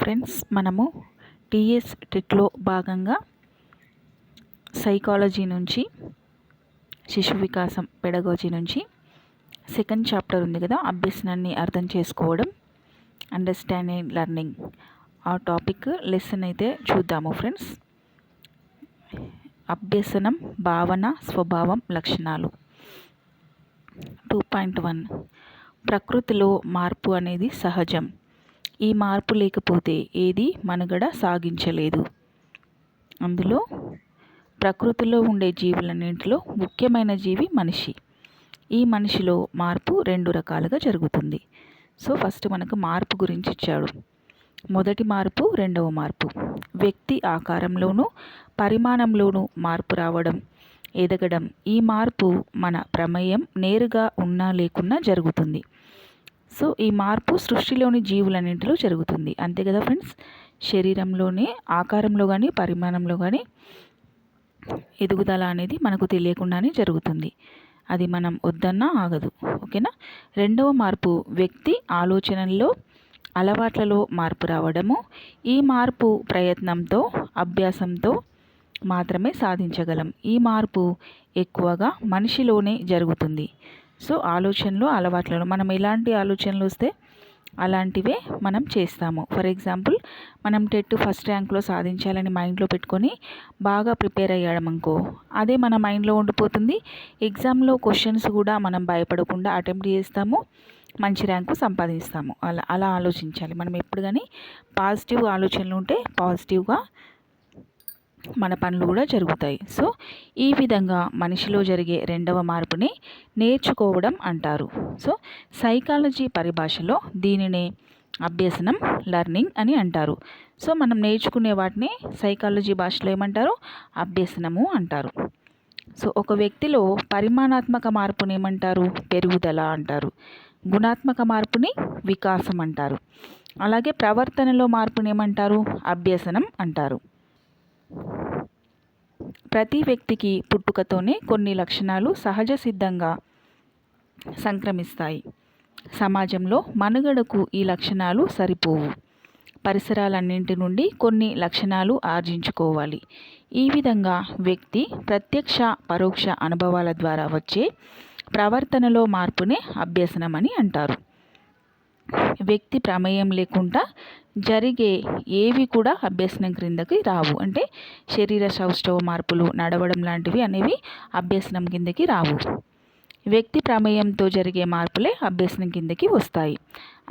Friends మనము TS టెట్లో భాగంగా సైకాలజీ నుంచి శిశు వికాసం పెడగోజీ నుంచి సెకండ్ చాప్టర్ ఉంది కదా అభ్యసనాన్ని అర్థం చేసుకోవడం అండర్స్టాండింగ్ లెర్నింగ్ ఆ టాపిక్ లెసన్ అయితే చూద్దాము ఫ్రెండ్స్. అభ్యసనం భావన స్వభావం లక్షణాలు. టూ పాయింట్ వన్ ప్రకృతిలో మార్పు అనేది సహజం. ఈ మార్పు లేకపోతే ఏది మనుగడ సాగించలేదు. అందులో ప్రకృతిలో ఉండే జీవులన్నింటిలో ముఖ్యమైన జీవి మనిషి. ఈ మనిషిలో మార్పు రెండు రకాలుగా జరుగుతుంది. సో ఫస్ట్ మనకు మార్పు గురించి ఇచ్చాడు. మొదటి మార్పు రెండవ మార్పు. వ్యక్తి ఆకారంలోనూ పరిమాణంలోనూ మార్పు రావడం ఎదగడం ఈ మార్పు మన ప్రమేయం నేరుగా ఉన్నా లేకున్నా జరుగుతుంది. సో ఈ మార్పు సృష్టిలోని జీవులన్నింటిలో జరుగుతుంది. అంతే కదా ఫ్రెండ్స్? శరీరంలోనే ఆకారంలో కానీ పరిమాణంలో కానీ ఎదుగుదల అనేది మనకు తెలియకుండానే జరుగుతుంది. అది మనం వద్దన్నా ఆగదు. ఓకేనా? రెండవ మార్పు వ్యక్తి ఆలోచనల్లో అలవాట్లలో మార్పు రావడము. ఈ మార్పు ప్రయత్నంతో అభ్యాసంతో మాత్రమే సాధించగలం. ఈ మార్పు ఎక్కువగా మనిషిలోనే జరుగుతుంది. సో ఆలోచనలు అలవాట్లను మనం ఎలాంటి ఆలోచనలు వస్తే అలాంటివే మనం చేస్తాము. ఫర్ ఎగ్జాంపుల్ మనం టెట్ ఫస్ట్ ర్యాంక్లో సాధించాలని మైండ్లో పెట్టుకొని బాగా ప్రిపేర్ అయ్యాడమనుకో అదే మన మైండ్లో ఉండిపోతుంది. ఎగ్జామ్లో క్వశ్చన్స్ కూడా మనం భయపడకుండా అటెంప్ట్ చేస్తాము మంచి ర్యాంకు సంపాదిస్తాము. అలా అలా ఆలోచించాలి. మనం ఎప్పుడు కానీ పాజిటివ్ ఆలోచనలు ఉంటే పాజిటివ్గా మన పనులు కూడా జరుగుతాయి. సో ఈ విధంగా మనిషిలో జరిగే రెండవ మార్పుని నేర్చుకోవడం అంటారు. సో సైకాలజీ పరిభాషలో దీనినే అభ్యసనం లర్నింగ్ అని అంటారు. సో మనం నేర్చుకునే వాటిని సైకాలజీ భాషలో ఏమంటారు? అభ్యసనము అంటారు. సో ఒక వ్యక్తిలో పరిమాణాత్మక మార్పుని ఏమంటారు? పెరుగుదల అంటారు. గుణాత్మక మార్పుని వికాసం అంటారు. అలాగే ప్రవర్తనలో మార్పుని ఏమంటారు? అభ్యసనం అంటారు. ప్రతి వ్యక్తికి పుట్టుకతోనే కొన్ని లక్షణాలు సహజ సిద్ధంగా సంక్రమిస్తాయి. సమాజంలో మనుగడకు ఈ లక్షణాలు సరిపోవు. పరిసరాలన్నింటి నుండి కొన్ని లక్షణాలు ఆర్జించుకోవాలి. ఈ విధంగా వ్యక్తి ప్రత్యక్ష పరోక్ష అనుభవాల ద్వారా వచ్చే ప్రవర్తనలో మార్పునే అభ్యసనం అని అంటారు. వ్యక్తి ప్రమేయం లేకుండా జరిగే ఏవి కూడా అభ్యసనం క్రిందకి రావు. అంటే శరీర సౌష్ఠవ మార్పులు నడవడం లాంటివి అనేవి అభ్యసనం కిందకి రావు. వ్యక్తి ప్రమేయంతో జరిగే మార్పులే అభ్యసనం కిందకి వస్తాయి.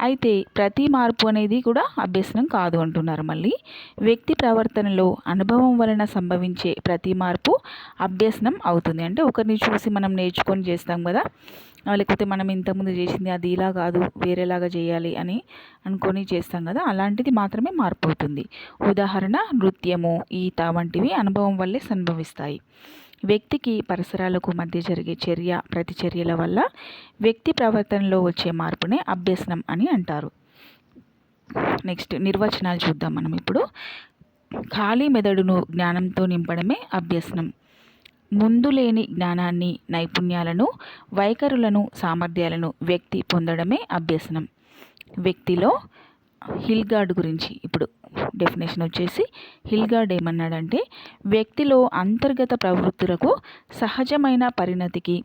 అయితే ప్రతి మార్పు అనేది కూడా అభ్యసనం కాదు అంటున్నారు మళ్ళీ. వ్యక్తి ప్రవర్తనలో అనుభవం వలన సంభవించే ప్రతి మార్పు అభ్యసనం అవుతుంది. అంటే ఒకరిని చూసి మనం నేర్చుకొని చేస్తాం కదా. లేకపోతే మనం ఇంతకుముందు చేసింది అది ఇలా కాదు వేరేలాగా చేయాలి అని అనుకొని చేస్తాం కదా అలాంటిది మాత్రమే మార్పు అవుతుంది ఉదాహరణ నృత్యము ఈత వంటివి అనుభవం వల్లే సంభవిస్తాయి. వ్యక్తికి పరిసరాలకు మధ్య జరిగే చర్య ప్రతిచర్యల వల్ల వ్యక్తి ప్రవర్తనలో వచ్చే మార్పునే అభ్యసనం అని అంటారు. నెక్స్ట్ నిర్వచనాలు చూద్దాం మనం ఇప్పుడు. ఖాళీ మెదడును జ్ఞానంతో నింపడమే అభ్యసనం. ముందు లేని జ్ఞానాన్ని నైపుణ్యాలను వైఖరులను సామర్థ్యాలను వ్యక్తి పొందడమే అభ్యసనం. వ్యక్తిలో హిల్గార్డ్ గురించి ఇప్పుడు డెఫినేషన్ వచ్చేసి హిల్గార్డ్ ఏమన్నాడంటే వ్యక్తిలో అంతర్గత ప్రవృత్తులకు సహజమైన పరిణతికి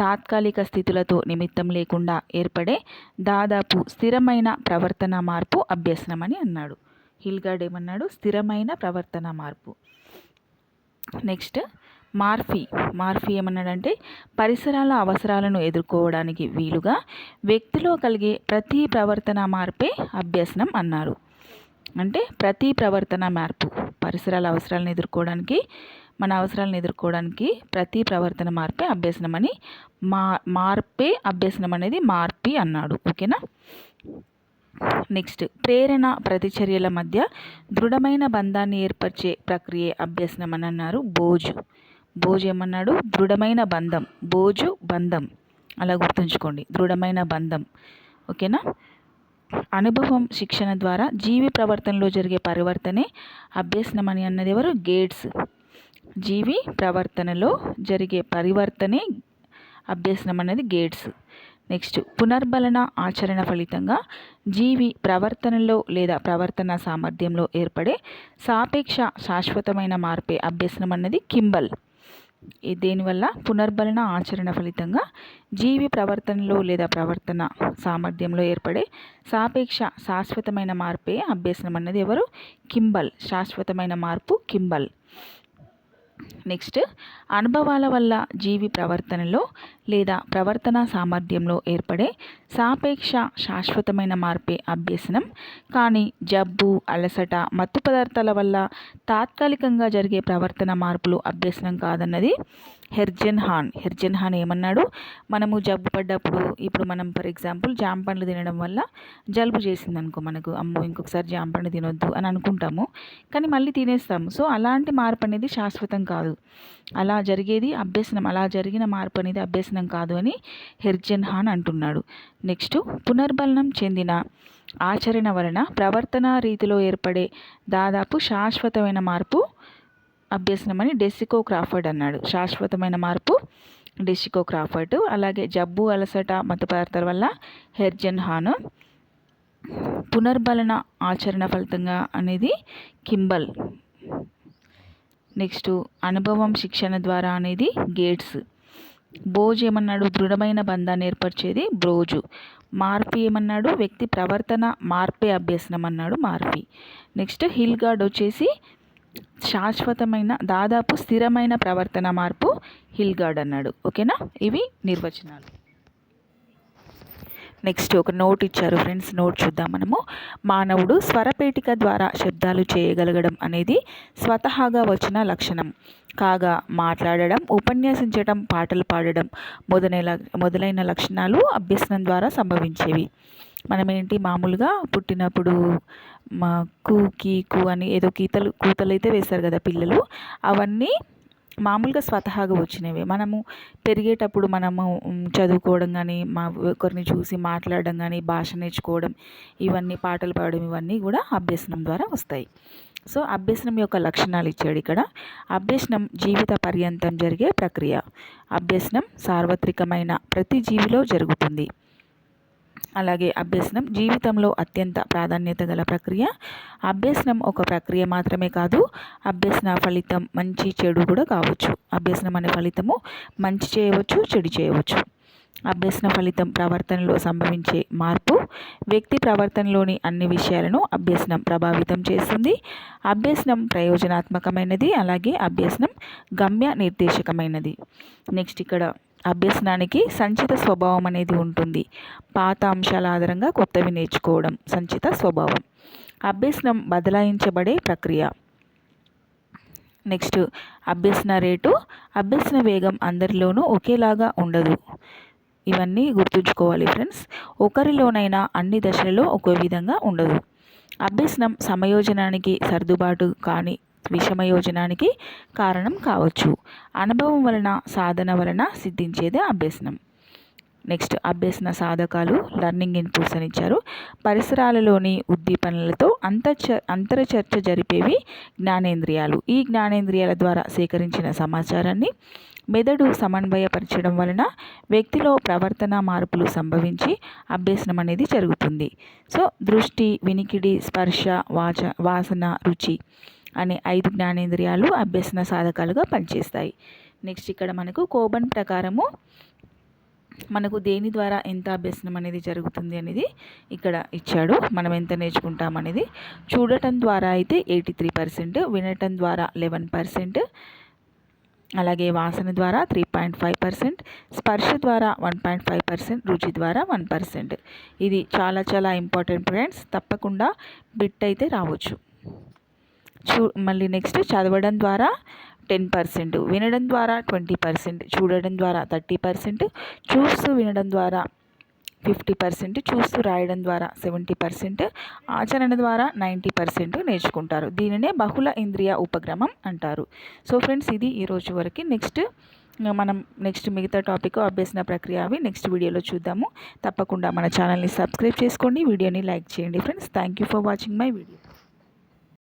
తాత్కాలిక స్థితులతో నిమిత్తం లేకుండా ఏర్పడే దాదాపు స్థిరమైన ప్రవర్తన మార్పు అభ్యసనం అని అన్నాడు. హిల్గార్డ్ ఏమన్నాడు? స్థిరమైన ప్రవర్తన మార్పు. Next Murphy. మార్ఫీ ఏమన్నాడంటే పరిసరాల అవసరాలను ఎదుర్కోవడానికి వీలుగా వ్యక్తిలో కలిగే ప్రతి ప్రవర్తన మార్పే అభ్యసనం అన్నారు. అంటే ప్రతి ప్రవర్తన మార్పు పరిసరాల అవసరాలను ఎదుర్కోవడానికి మన అవసరాలను ఎదుర్కోవడానికి ప్రతి ప్రవర్తన మార్పే అభ్యసనం అని మా మార్పే అభ్యసనం అనేది మార్పి అన్నాడు. ఓకేనా? నెక్స్ట్ ప్రేరణ ప్రతిచర్యల మధ్య దృఢమైన బంధాన్ని ఏర్పరిచే ప్రక్రియ అభ్యసనం అని అన్నారు బోజు. బోజు ఏమన్నాడు దృఢమైన బంధం. బోజు బంధం. అలా గుర్తుంచుకోండి దృఢమైన బంధం. ఓకేనా? అనుభవం శిక్షణ ద్వారా జీవి ప్రవర్తనలో జరిగే పరివర్తనే అభ్యసనం అని అన్నది ఎవరు? గేట్స్. జీవి ప్రవర్తనలో జరిగే పరివర్తనే అభ్యసనం అనేది గేట్స్. నెక్స్ట్ పునర్బలన ఆచరణ ఫలితంగా జీవి ప్రవర్తనలో లేదా ప్రవర్తన సామర్థ్యంలో ఏర్పడే సాపేక్ష శాశ్వతమైన మార్పే అభ్యసనం అన్నది కింబల్. దీనివల్ల పునర్బలన ఆచరణ ఫలితంగా జీవి ప్రవర్తనలో లేదా ప్రవర్తన సామర్థ్యంలో ఏర్పడే సాపేక్ష శాశ్వతమైన మార్పే అభ్యసనం అన్నది ఎవరు? కింబల్. శాశ్వతమైన మార్పు కింబల్. నెక్స్ట్ అనుభవాల వల్ల జీవి ప్రవర్తనలో లేదా ప్రవర్తన సామర్థ్యంలో ఏర్పడే సాపేక్ష శాశ్వతమైన మార్పే అభ్యసనం. కానీ జబ్బు అలసట మత్తు పదార్థాల వల్ల తాత్కాలికంగా జరిగే ప్రవర్తన మార్పులు అభ్యసనం కాదన్నది హెర్జన్ హాన్. హెర్జన్ హాన్ ఏమన్నాడు? మనము జబ్బు పడ్డప్పుడు ఇప్పుడు మనం ఫర్ ఎగ్జాంపుల్ జామ పండ్లు తినడం వల్ల జలుబు చేసింది అనుకో మనకు అమ్మో ఇంకొకసారి జామ పండు తినొద్దు అని అనుకుంటాము. కానీ మళ్ళీ తినేస్తాము. సో అలాంటి మార్పు అనేది శాశ్వతం కాదు. అలా జరిగేది అభ్యసనం. అలా జరిగిన మార్పు అనేది అభ్యసనం కాదు అని హెర్జన్ హాన్ అంటున్నాడు. నెక్స్ట్ పునర్బలనం చెందిన ఆచరణ వలన ప్రవర్తన రీతిలో ఏర్పడే దాదాపు శాశ్వతమైన మార్పు అభ్యసనమని డెసికో క్రాఫర్డ్ అన్నాడు. శాశ్వతమైన మార్పు డెసికో క్రాఫర్డ్ అలాగే జబ్బు అలసట మత్తు పదార్థాల వల్ల హెర్జన్ హాన్ పునర్బలన ఆచరణ ఫలితంగా అనేది కింబల్. నెక్స్ట్ అనుభవం శిక్షణ ద్వారా అనేది గేట్స్. బోజ్ ఏమన్నాడు దృఢమైన బంధాన్ని ఏర్పరిచేది బ్రోజు. మార్పి ఏమన్నాడు? వ్యక్తి ప్రవర్తన మార్పే అభ్యసనం అన్నాడు మార్పి నెక్స్ట్ హిల్ గార్డ్ వచ్చేసి శాశ్వతమైన దాదాపు స్థిరమైన ప్రవర్తన మార్పు హిల్ గార్డ్ అన్నాడు. ఓకేనా? ఇవి నిర్వచనాలు. నెక్స్ట్ ఒక నోట్ ఇచ్చారు ఫ్రెండ్స్ నోట్ చూద్దాం మనము. మానవుడు స్వరపేటిక ద్వారా శబ్దాలు చేయగలగడం అనేది స్వతహాగా వచ్చిన లక్షణం. కాగా మాట్లాడడం ఉపన్యాసించడం పాటలు పాడడం మొదలైన మొదలైన లక్షణాలు అభ్యసనం ద్వారా సంభవించేవి. మనమేంటి? మామూలుగా పుట్టినప్పుడు మా కూ కీ కూ అని ఏదో గీతలు కూతలు అయితే వేస్తారు కదా పిల్లలు. అవన్నీ మామూలుగా స్వతహాగా వచ్చినవి. మనము పెరిగేటప్పుడు మనము చదువుకోవడం కానీ మా ఒకరిని చూసి మాట్లాడడం కానీ భాష నేర్చుకోవడం ఇవన్నీ పాటలు పాడడం ఇవన్నీ కూడా అభ్యసనం ద్వారా వస్తాయి. సో అభ్యసనం యొక్క లక్షణాలు ఇచ్చాడు ఇక్కడ. అభ్యసనం జీవిత పర్యంతం జరిగే ప్రక్రియ. అభ్యసనం సార్వత్రికమైన ప్రతి జీవిలో జరుగుతుంది. అలాగే అభ్యసనం జీవితంలో అత్యంత ప్రాధాన్యత గల ప్రక్రియ. అభ్యసనం ఒక ప్రక్రియ మాత్రమే కాదు అభ్యసన ఫలితం మంచి చెడు కూడా కావచ్చు. అభ్యసనం అనే ఫలితము మంచి చేయవచ్చు చెడు చేయవచ్చు. అభ్యసన ఫలితం ప్రవర్తనలో సంభవించే మార్పు వ్యక్తి ప్రవర్తనలోని అన్ని విషయాలను అభ్యసనం ప్రభావితం చేస్తుంది. అభ్యసనం ప్రయోజనాత్మకమైనది అలాగే అభ్యసనం గమ్య నిర్దేశకమైనది. నెక్స్ట్ ఇక్కడ అభ్యసనానికి సంచిత స్వభావం అనేది ఉంటుంది. పాత అంశాల ఆధారంగా కొత్తవి నేర్చుకోవడం సంచిత స్వభావం. అభ్యసనం బదలాయించబడే ప్రక్రియ. నెక్స్ట్ అభ్యసన రేటు అభ్యసన వేగం అందరిలోనూ ఒకేలాగా ఉండదు. ఇవన్నీ గుర్తుంచుకోవాలి ఫ్రెండ్స్. ఒకరిలోనైనా అన్ని దశలలో ఒకే విధంగా ఉండదు. అభ్యసనం సమయోజనానికి సర్దుబాటు కాని విషమయోజనానికి కారణం కావచ్చు. అనుభవం వలన సాధన వలన సిద్ధించేదే అభ్యసనం. నెక్స్ట్ అభ్యసన సాధకాలు లర్నింగ్ ఇన్పుట్స్ అని ఇచ్చారు. పరిసరాలలోని ఉద్దీపనలతో అంతర్చ అంతరచర్చ జరిపేవి జ్ఞానేంద్రియాలు. ఈ జ్ఞానేంద్రియాల ద్వారా సేకరించిన సమాచారాన్ని మెదడు సమన్వయపరచడం వలన వ్యక్తిలో ప్రవర్తన మార్పులు సంభవించి అభ్యసనం అనేది జరుగుతుంది. సో దృష్టి వినికిడి స్పర్శ వాచ వాసన రుచి అనే ఐదు జ్ఞానేంద్రియాలు అభ్యసన సాధకాలుగా పనిచేస్తాయి. నెక్స్ట్ ఇక్కడ మనకు కోబన్ ప్రకారము మనకు దేని ద్వారా ఎంత అభ్యసనం అనేది జరుగుతుంది అనేది ఇక్కడ ఇచ్చాడు. మనం ఎంత నేర్చుకుంటాం అనేది చూడటం ద్వారా అయితే ఎయిటీ త్రీ పర్సెంట్ వినటం ద్వారా లెవెన్ పర్సెంట్ అలాగే వాసన ద్వారా త్రీ పాయింట్ ఫైవ్ పర్సెంట్ స్పర్శ ద్వారా వన్ పాయింట్ ఫైవ్ పర్సెంట్ రుచి ద్వారా వన్ పర్సెంట్. ఇది చాలా చాలా ఇంపార్టెంట్ ఫ్రెండ్స్ తప్పకుండా బిట్ అయితే రావచ్చు. చూ మళ్ళీ నెక్స్ట్ చదవడం ద్వారా టెన్ పర్సెంట్ వినడం ద్వారా ట్వంటీ పర్సెంట్ చూడడం ద్వారా థర్టీ పర్సెంట్ చూస్తూ వినడం ద్వారా ఫిఫ్టీ పర్సెంట్ చూస్తూ రాయడం ద్వారా సెవెంటీ పర్సెంట్ ఆచరణ ద్వారా నైంటీ పర్సెంట్ నేర్చుకుంటారు. దీనినే బహుళ ఇంద్రియ ఉపక్రమం అంటారు. సో ఫ్రెండ్స్ ఇది ఈరోజు వరకు. నెక్స్ట్ మనం నెక్స్ట్ మిగతా టాపిక్ అభ్యసన ప్రక్రియ అవి నెక్స్ట్ వీడియోలో చూద్దాము. తప్పకుండా మన ఛానల్ని సబ్స్క్రైబ్ చేసుకోండి. వీడియోని లైక్ చేయండి. Friends thank you for watching my video